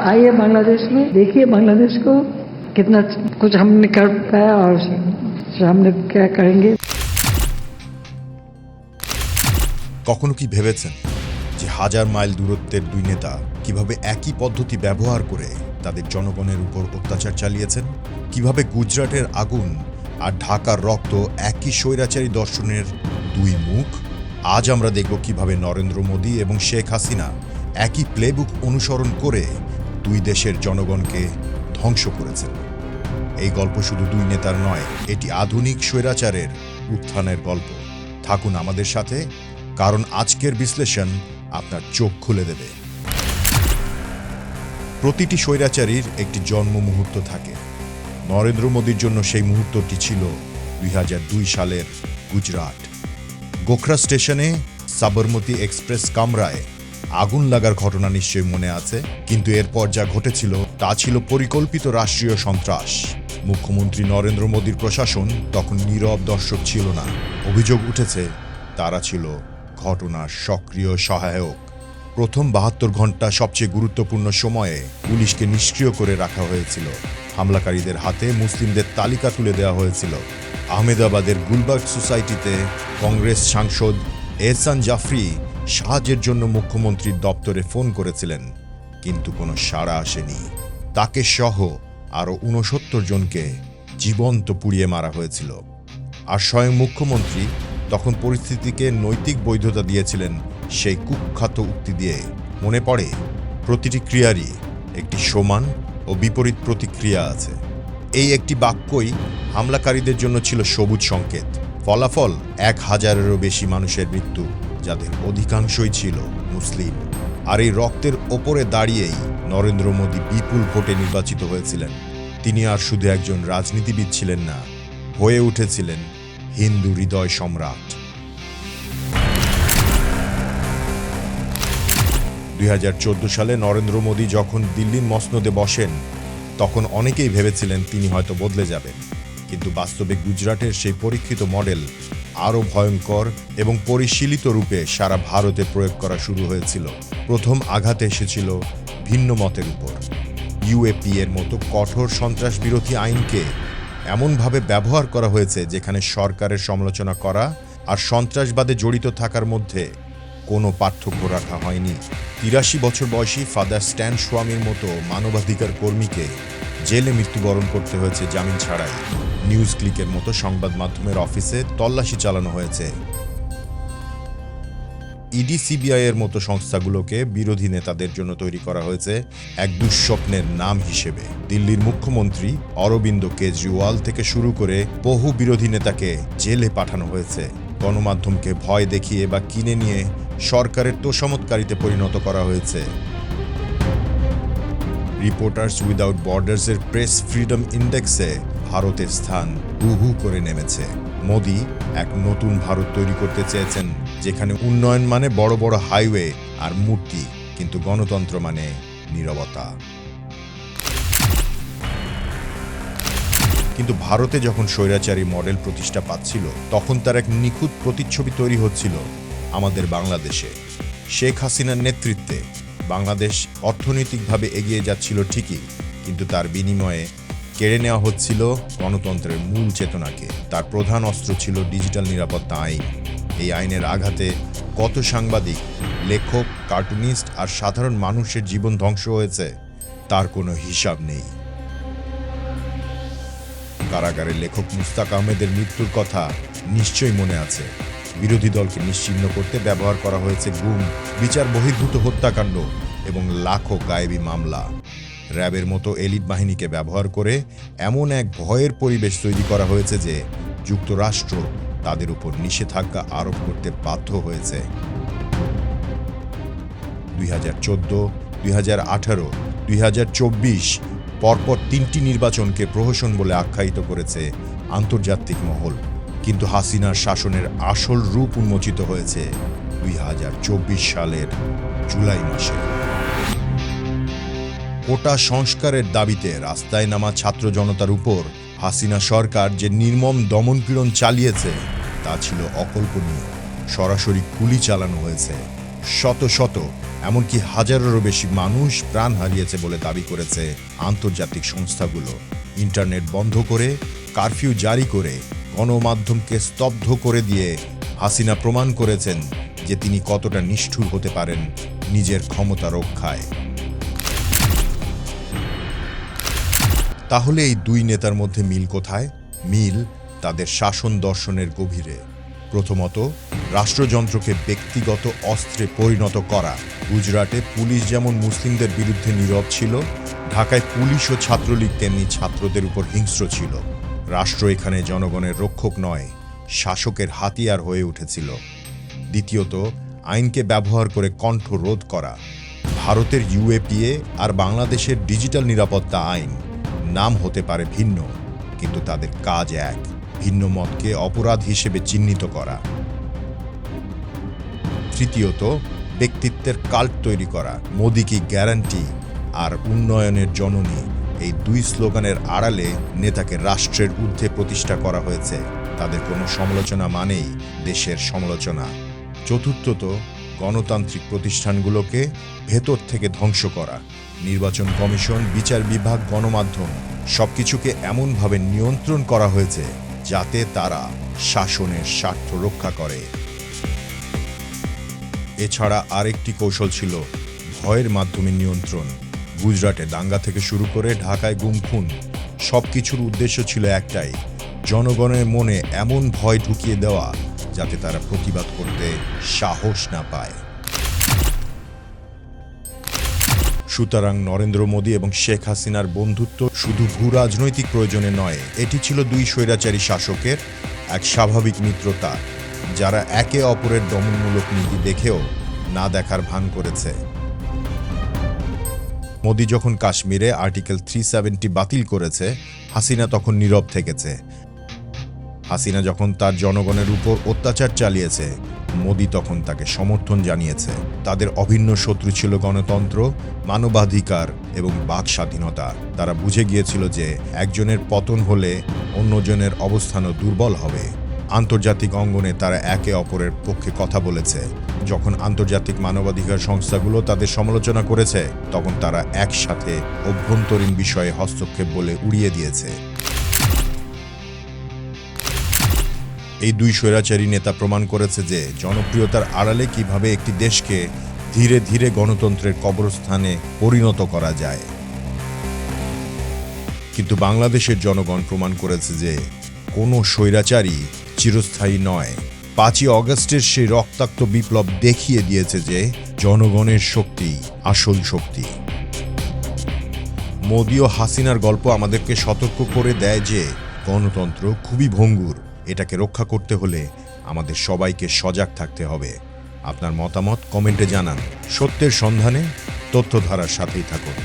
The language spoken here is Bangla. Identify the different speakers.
Speaker 1: आइए बांग्लादेश में देखिए बांग्लादेश को कितना कुछ हमने कर पाया और हमने क्या करेंगे
Speaker 2: কখনো কি ভেবেছেন যে হাজার মাইল দূরত্বের দুই নেতা কিভাবে একই পদ্ধতি ব্যবহার করে তাদের জনগণের উপর অত্যাচার চালিয়েছেন কিভাবে গুজরাটের আগুন আর ঢাকার রক্ত একই স্বৈরাচারী দর্শনের দুই মুখ আজ আমরা দেখব কিভাবে নরেন্দ্র মোদী এবং শেখ হাসিনা একই প্লেবুক অনুসরণ করে দুই দেশের জনগণকে ধ্বংস করেছেন। এই গল্প শুধু দুই নেতার নয়, এটি আধুনিক স্বৈরাচারের উত্থানের গল্প। থাকুন আমাদের সাথে, কারণ আজকের বিশ্লেষণ আপনার চোখ খুলে দেবে। প্রতিটি স্বৈরাচারীর একটি জন্ম মুহূর্ত থাকে। নরেন্দ্র মোদীর জন্য সেই মুহূর্তটি ছিল দুই হাজার দুই সালের গুজরাট। গোখরা স্টেশনে সাবরমতী এক্সপ্রেস কামরায় আগুন লাগার ঘটনা নিশ্চয়ই মনে আছে, কিন্তু এরপর যা ঘটেছিল তা ছিল পরিকল্পিত রাষ্ট্রীয় সন্ত্রাস। মুখ্যমন্ত্রী নরেন্দ্র মোদীর প্রশাসন তখন নীরব দর্শক ছিল না। অভিযোগ উঠেছে, তারা ছিল ঘটনার সক্রিয় সহায়ক। প্রথম বাহাত্তর ঘণ্টা সবচেয়ে গুরুত্বপূর্ণ সময়ে পুলিশকে নিষ্ক্রিয় করে রাখা হয়েছিল। হামলাকারীদের হাতে মুসলিমদের তালিকা তুলে দেওয়া হয়েছিল। আহমেদাবাদের গুলবার্গ সোসাইটিতে কংগ্রেস সাংসদ এহসান জাফরি সাহায্যের জন্য মুখ্যমন্ত্রীর দপ্তরে ফোন করেছিলেন, কিন্তু কোনো সাড়া আসেনি। তাকে সহ আরও ঊনসত্তর জনকে জীবন্ত পুড়িয়ে মারা হয়েছিল। আর স্বয়ং মুখ্যমন্ত্রী তখন পরিস্থিতিকে নৈতিক বৈধতা দিয়েছিলেন, সেই কুখ্যাত উক্তি দিয়ে মনে পড়ে, প্রতিটি ক্রিয়ারই একটি সমান ও বিপরীত প্রতিক্রিয়া আছে। এই একটি বাক্যই হামলাকারীদের জন্য ছিল সবুজ সংকেত। ফলাফল এক হাজারেরও বেশি মানুষের মৃত্যু যাদের অধিকাংশই ছিল মুসলিম। আর এই রক্তের ওপরে দাঁড়িয়েই নরেন্দ্র মোদী বিপুল ভোটে নির্বাচিত হয়েছিলেন। তিনি আর শুধু একজন রাজনীতিবিদ ছিলেন না, হয়ে উঠেছিলেন হিন্দু হৃদয় সম্রাট। দুই হাজার চোদ্দ সালে নরেন্দ্র মোদী যখন দিল্লির মসনদে বসেন, তখন অনেকেই ভেবেছিলেন তিনি হয়তো বদলে যাবেন। কিন্তু বাস্তবে গুজরাটের সেই পরীক্ষিত মডেল আরও ভয়ঙ্কর এবং পরিশীলিত রূপে সারা ভারতে প্রয়োগ করা শুরু হয়েছিল। প্রথম আঘাত এসেছিল ভিন্ন মতের উপর। ইউএপি এর মতো কঠোর সন্ত্রাস বিরোধী আইনকে এমনভাবে ব্যবহার করা হয়েছে যেখানে সরকারের সমালোচনা করা আর সন্ত্রাসবাদে জড়িত থাকার মধ্যে কোনো পার্থক্য রাখা হয়নি। তিরাশি বছর বয়সী ফাদার স্ট্যান স্বামীর মতো মানবাধিকার কর্মীকে জেলে মৃত্যুবরণ করতে হয়েছে জামিন ছাড়াই। নিউজ ক্লিকের মতো সংবাদ মাধ্যমের অফিসে তল্লাশি চালানো হয়েছে। ইডি সিবিআই এর মতো সংস্থাগুলোকে বিরোধী নেতাদের জন্য তৈরি করা হয়েছে এক দুঃস্বপ্নের নাম হিসেবে। দিল্লির মুখ্যমন্ত্রী অরবিন্দ কেজরিওয়াল থেকে শুরু করে বহু বিরোধী নেতাকে জেলে পাঠানো হয়েছে। গণমাধ্যমকে ভয় দেখিয়ে বা কিনে নিয়ে সরকারের তোষামতকারীতে পরিণত করা হয়েছে। রিপোর্টার্স উইদাউট বর্ডার্সের প্রেস ফ্রিডম ইন্ডেক্সে ভারতের স্থান হু হু করে নেমেছে। মোদি এক নতুন ভারত তৈরি করতে চেয়েছেন, যেখানে উন্নয়ন মানে বড় বড় হাইওয়ে আর মূর্তি, কিন্তু গণতন্ত্র মানে নীরবতা। কিন্তু ভারতে যখন স্বৈরাচারী মডেল প্রতিষ্ঠা পাচ্ছিল, তখন তার এক নিখুঁত প্রতিচ্ছবি তৈরি হচ্ছিল আমাদের বাংলাদেশে। শেখ হাসিনার নেতৃত্বে বাংলাদেশ অর্থনৈতিকভাবে এগিয়ে যাচ্ছিল ঠিকই, কিন্তু তার বিনিময়ে কেড়ে নেওয়া হচ্ছিল গণতন্ত্রের মূল চেতনাকে। তার প্রধান অস্ত্র ছিল ডিজিটাল নিরাপত্তা আইন। এই আইনের আঘাতে কত সাংবাদিক, লেখক, কার্টুনিস্ট আর সাধারণ মানুষের জীবন ধ্বংস হয়েছে, তার কোনো হিসাব নেই। কারাগারের লেখক মুস্তাক আহমেদের মৃত্যুর কথা নিশ্চয়ই মনে আছে। বিরোধী দলকে নিশ্চিহ্ন করতে ব্যবহার করা হয়েছে গুম, বিচার বহির্ভূত হত্যাকাণ্ড এবং লাখো গায়েবী মামলা। র্যাবের মতো এলিট বাহিনীকে ব্যবহার করে এমন এক ভয়ের পরিবেশ তৈরি করা হয়েছে যে যুক্তরাষ্ট্র তাদের উপর নিষেধাজ্ঞা আরোপ করতে বাধ্য হয়েছে। দুই হাজার চোদ্দ, দুই হাজার আঠারো, দুই হাজার চব্বিশ পরপর তিনটি নির্বাচনকে প্রহসন বলে আখ্যায়িত করেছে আন্তর্জাতিক মহল। কিন্তু হাসিনার শাসনের আসল রূপ উন্মোচিত হয়েছে দুই হাজার চব্বিশ সালের জুলাই মাসে। কোটা সংস্কারের দাবিতে রাস্তায় নামা ছাত্র জনতার উপর হাসিনা সরকার যে নির্মম দমনপীড়ন চালিয়েছে, তা ছিল অকল্পনীয়। সরাসরি গুলি চালানো হয়েছে। শত শত, এমনকি হাজারেরও বেশি মানুষ প্রাণ হারিয়েছে বলে দাবি করেছে আন্তর্জাতিক সংস্থাগুলো। ইন্টারনেট বন্ধ করে, কারফিউ জারি করে, গণমাধ্যমকে স্তব্ধ করে দিয়ে হাসিনা প্রমাণ করেছেন যে তিনি কতটা নিষ্ঠুর হতে পারেন নিজের ক্ষমতা রক্ষায়। তাহলে এই দুই নেতার মধ্যে মিল কোথায়? মিল তাদের শাসন দর্শনের গভীরে। প্রথমত, রাষ্ট্রযন্ত্রকে ব্যক্তিগত অস্ত্রে পরিণত করা। গুজরাটে পুলিশ যেমন মুসলিমদের বিরুদ্ধে নীরব ছিল, ঢাকায় পুলিশ ও ছাত্রলীগ তেমনি ছাত্রদের উপর হিংস্র ছিল। রাষ্ট্র এখানে জনগণের রক্ষক নয়, শাসকের হাতিয়ার হয়ে উঠেছিল। দ্বিতীয়ত, আইনকে ব্যবহার করে কণ্ঠ রোধ করা। ভারতের ইউএপিএ আর বাংলাদেশের ডিজিটাল নিরাপত্তা আইন নাম হতে পারে ভিন্ন, কিন্তু তাদের কাজ এক, ভিন্ন মতকে অপরাধ হিসেবে চিহ্নিত করা। তৃতীয়ত, ব্যক্তিত্বের কাল্ট তৈরি করা, মোদি কি গ্যারান্টি? আর উন্নয়নের জননী, এই দুই স্লোগানের আড়ালে নেতাকে রাষ্ট্রের ঊর্ধ্বে প্রতিষ্ঠা করা হয়েছে। তাদের কোনো সমালোচনা মানেই দেশের সমালোচনা। চতুর্থত গণতান্ত্রিক প্রতিষ্ঠানগুলোকে ভেতর থেকে ধ্বংস করা, নির্বাচন কমিশন, বিচার বিভাগ, গণমাধ্যম, সবকিছুকে এমনভাবে নিয়ন্ত্রণ করা হয়েছে যাতে তারা শাসনের স্বার্থ রক্ষা করে। এছাড়া আরেকটি কৌশল ছিল ভয়ের মাধ্যমে নিয়ন্ত্রণ। গুজরাটে দাঙ্গা থেকে শুরু করে ঢাকায় গুম খুন সব কিছুর উদ্দেশ্য ছিল একটাই, জনগণের মনে এমন ভয় ঢুকিয়ে দেওয়া যাতে তারা প্রতিবাদ করতে সাহস না পায়। সুতরাং নরেন্দ্র মোদী এবং শেখ হাসিনার বন্ধুত্ব শুধু ভূ রাজনৈতিক প্রয়োজনে নয়, এটি ছিল দুই স্বৈরাচারী শাসকের এক স্বাভাবিক মিত্রতা, যারা একে অপরের দমনমূলক নীতি দেখেও না দেখার ভান করেছে। মোদী যখন কাশ্মীরে আর্টিকেল থ্রি বাতিল করেছে, হাসিনা তখন নীরব থেকেছে। হাসিনা যখন তার জনগণের উপর অত্যাচার চালিয়েছে, মোদি তখন তাকে সমর্থন জানিয়েছে। তাদের অভিন্ন শত্রু ছিল গণতন্ত্র, মানবাধিকার এবং বাক স্বাধীনতা। তারা বুঝে গিয়েছিল যে একজনের পতন হলে অন্যজনের অবস্থানও দুর্বল হবে। আন্তর্জাতিক অঙ্গনে তারা একে অপরের পক্ষে কথা বলেছে। যখন আন্তর্জাতিক মানবাধিকার সংস্থাগুলো তাদের সমালোচনা করেছে, তখন তারা একসাথে অভ্যন্তরীণ বিষয়ে হস্তক্ষেপ বলে উড়িয়ে দিয়েছে। এই দুই স্বৈরাচারী নেতা প্রমাণ করেছে যে জনপ্রিয়তার আড়ালে কীভাবে একটি দেশকে ধীরে ধীরে গণতন্ত্রের কবরস্থানে পরিণত করা যায়। কিন্তু বাংলাদেশের জনগণ প্রমাণ করেছে যে কোনো স্বৈরাচারী চিরস্থায়ী নয়। পাঁচই অগস্টের সেই রক্তাক্ত বিপ্লব দেখিয়ে দিয়েছে যে জনগণের শক্তি আসল শক্তি। মোদি ও হাসিনার গল্প আমাদেরকে সতর্ক করে দেয় যে গণতন্ত্র খুবই ভঙ্গুর। এটাকে রক্ষা করতে হলে আমাদের সবাইকে সজাগ থাকতে হবে। আপনার মতামত কমেন্টে জানান। সত্যের সন্ধানে তথ্যধারার সাথেই থাকুন।